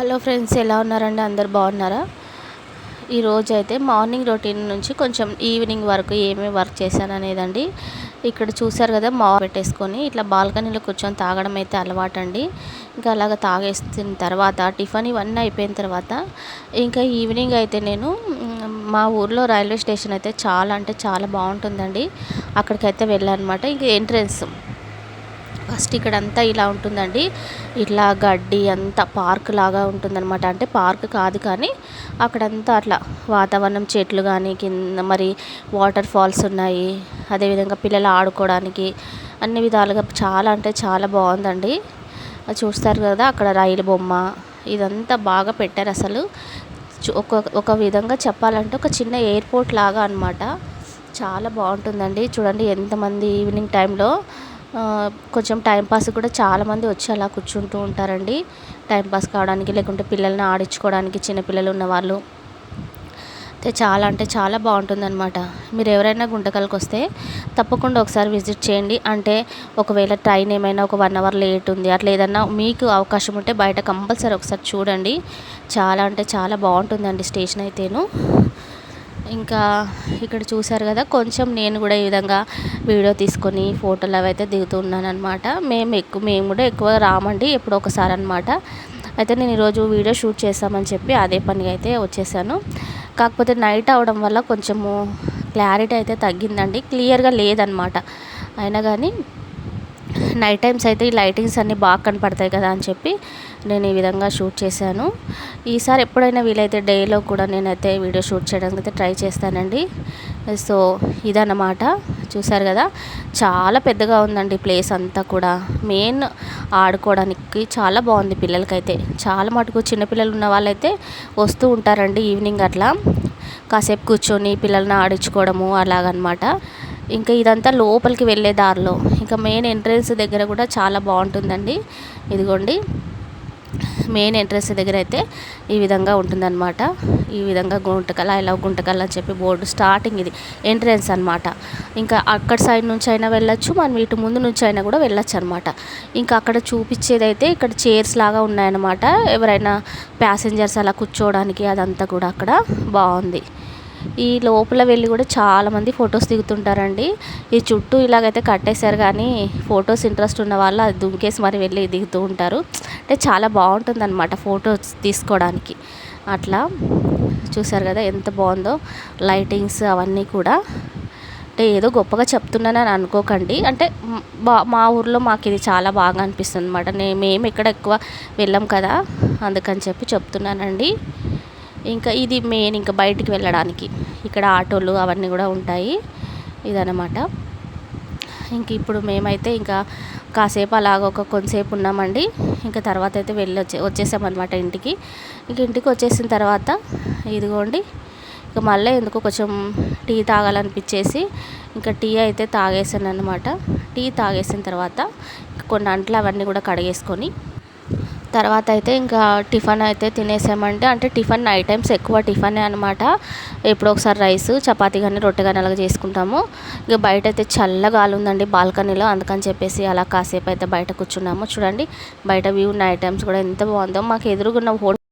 Hello friends ఎలా ఉన్నారండి? అందరు బాగున్నారా? ఈరోజు అయితే మార్నింగ్ రొటీన్ నుంచి కొంచెం ఈవినింగ్ వరకు ఏమేమి వర్క్ చేశాను అనేదండి. ఇక్కడ చూసారు కదా మా పెట్టేసుకొని ఇట్లా బాల్కనీలో కూర్చొని తాగడం అయితే అలవాటు అండి ఇంకా అలాగ తాగేసిన తర్వాత టిఫిన్ ఇవన్నీ అయిపోయిన తర్వాత ఇంకా ఈవినింగ్ అయితే నేను మా ఊర్లో రైల్వే స్టేషన్ అయితే చాలా అంటే చాలా బాగుంటుందండి. అక్కడికైతే వెళ్ళాను అనమాట ఇంకా ఎంట్రెన్స్ ఫస్ట్ ఇక్కడ అంతా ఇలా ఉంటుందండి. ఇట్లా గడ్డి అంతా పార్క్ లాగా ఉంటుందన్నమాట. అంటే పార్క్ కాదు కానీ అక్కడంతా అట్లా వాతావరణం చెట్లు కానీ కింద మరి వాటర్ ఫాల్స్ ఉన్నాయి. అదేవిధంగా పిల్లలు ఆడుకోవడానికి అన్ని విధాలుగా చాలా అంటే చాలా బాగుందండి. చూస్తారు కదా అక్కడ రైలు బొమ్మ ఇదంతా బాగా పెట్టారు అసలు. ఒక ఒక విధంగా చెప్పాలంటే ఒక చిన్న ఎయిర్పోర్ట్ లాగా అనమాట చాలా బాగుంటుందండి. చూడండి ఎంతమంది ఈవినింగ్ టైంలో కొంచెం టైంపాస్ కూడా చాలామంది వచ్చి అలా కూర్చుంటూ ఉంటారండి. టైంపాస్ కావడానికి లేకుంటే పిల్లల్ని ఆడించుకోవడానికి చిన్నపిల్లలు ఉన్నవాళ్ళు అయితే చాలా అంటే చాలా బాగుంటుందన్నమాట. మీరు ఎవరైనా గుంటకల్కి వస్తే తప్పకుండా ఒకసారి విజిట్ చేయండి. అంటే ఒకవేళ ట్రైన్ ఏమైనా ఒక వన్ అవర్ లేట్ ఉంది అట్లా ఏదన్నా మీకు అవకాశం ఉంటే బయట కంపల్సరీ ఒకసారి చూడండి. చాలా అంటే చాలా బాగుంటుందండి స్టేషన్ అయితేను. ఇంకా ఇక్కడ చూసారు కదా కొంచెం నేను కూడా ఈ విధంగా వీడియో తీసుకొని ఫోటోలు అవి అయితే దిగుతున్నాను అనమాట మేము ఎక్కువ మేము కూడా ఎక్కువ రామండి ఎప్పుడో ఒకసారి అనమాట అయితే నేను ఈరోజు వీడియో షూట్ చేస్తామని చెప్పి అదే పనిగా అయితే వచ్చేసాను. కాకపోతే నైట్ అవడం వల్ల కొంచెము క్లారిటీ అయితే తగ్గిందండి క్లియర్గా లేదనమాట అయినా కానీ నైట్ టైమ్స్ అయితే ఈ లైటింగ్స్ అన్నీ బాగా కనపడతాయి కదా అని చెప్పి నేను ఈ విధంగా షూట్ చేశాను. ఈసారి ఎప్పుడైనా వీలైతే డేలో కూడా నేనైతే వీడియో షూట్ చేయడానికి అయితే ట్రై చేస్తానండి. సో ఇదన్నమాట. చూసారు కదా? చాలా పెద్దగా ఉందండి ప్లేస్ అంతా కూడా. మెయిన్ ఆడుకోవడానికి చాలా బాగుంది పిల్లలకైతే. చాలా మటుకు చిన్నపిల్లలు ఉన్న వాళ్ళైతే వస్తూ ఉంటారండి ఈవినింగ్ అట్లా. కాసేపు కూర్చొని పిల్లల్ని ఆడించుకోవడము అలాగనమాట ఇంకా ఇదంతా లోపలికి వెళ్ళే దారిలో. ఇంకా మెయిన్ ఎంట్రన్స్ దగ్గర కూడా చాలా బాగుంటుందండి. ఇదిగోండి. మెయిన్ ఎంట్రన్స్ దగ్గర అయితే ఈ విధంగా ఉంటుందన్నమాట. ఈ విధంగా గుంటకల ఇలా గుంటకల అని చెప్పి బోర్డు స్టార్టింగ్ ఇది. ఎంట్రన్స్ అనమాట ఇంకా అక్కడ సైడ్ నుంచి అయినా వెళ్ళొచ్చు మనం ఇటు ముందు నుంచి అయినా కూడా వెళ్ళొచ్చు అనమాట ఇంకా అక్కడ చూపించేదైతే ఇక్కడ చైర్స్ లాగా ఉన్నాయన్నమాట. ఎవరైనా ప్యాసింజర్స్ అలా కూర్చోవడానికి అదంతా కూడా అక్కడ బాగుంది. ఈ లోపల వెళ్ళి కూడా చాలామంది ఫొటోస్ దిగుతుంటారండి. ఈ చుట్టూ ఇలాగైతే కట్టేశారు కానీ ఫొటోస్ ఇంట్రెస్ట్ ఉన్న వాళ్ళు అది దుంకేసి మరి వెళ్ళి దిగుతూ ఉంటారు. అంటే చాలా బాగుంటుంది అనమాట ఫొటోస్ తీసుకోవడానికి అట్లా చూసారు కదా ఎంత బాగుందో లైటింగ్స్ అవన్నీ కూడా. అంటే ఏదో గొప్పగా చెప్తున్నానని అనుకోకండి. అంటే బా మా ఊర్లో మాకు ఇది చాలా బాగా అనిపిస్తుంది అనమాట మేము ఇక్కడ ఎక్కువ వెళ్ళాం కదా అందుకని చెప్పి చెప్తున్నానండి. ఇంకా ఇది మెయిన్ ఇంకా బయటికి వెళ్ళడానికి. ఇక్కడ ఆటోలు అవన్నీ కూడా ఉంటాయి. ఇదనమాట ఇంక ఇప్పుడు మేమైతే ఇంకా కాసేపు అలాగ ఒక కొంతసేపు ఉన్నామండి. ఇంకా తర్వాత అయితే వెళ్ళి వచ్చే వచ్చేసామన్నమాట ఇంటికి. ఇంక ఇంటికి వచ్చేసిన తర్వాత ఇదిగోండి ఇక మళ్ళీ ఎందుకో కొంచెం టీ తాగాలనిపించేసి ఇంకా టీ అయితే తాగేసాను అనమాట టీ తాగేసిన తర్వాత కొన్ని అంట్లు అవన్నీ కూడా కడిగేసుకొని తర్వాత అయితే ఇంకా టిఫిన్ అయితే తినేసామంటే అంటే టిఫిన్ నైట్ టైమ్స్ ఎక్కువ టిఫినే అనమాట ఎప్పుడో ఒకసారి రైస్ చపాతీ కానీ రొట్టె కానీ అలాగ చేసుకుంటాము. ఇక బయట అయితే చల్లగా ఉందండి బాల్కనీలో. అందుకని చెప్పేసి అలా కాసేపు అయితే బయట కూర్చున్నాము. చూడండి బయట వ్యూ నైట్ టైమ్స్ కూడా ఎంత బాగుందో. మాకు ఎదురుగున్న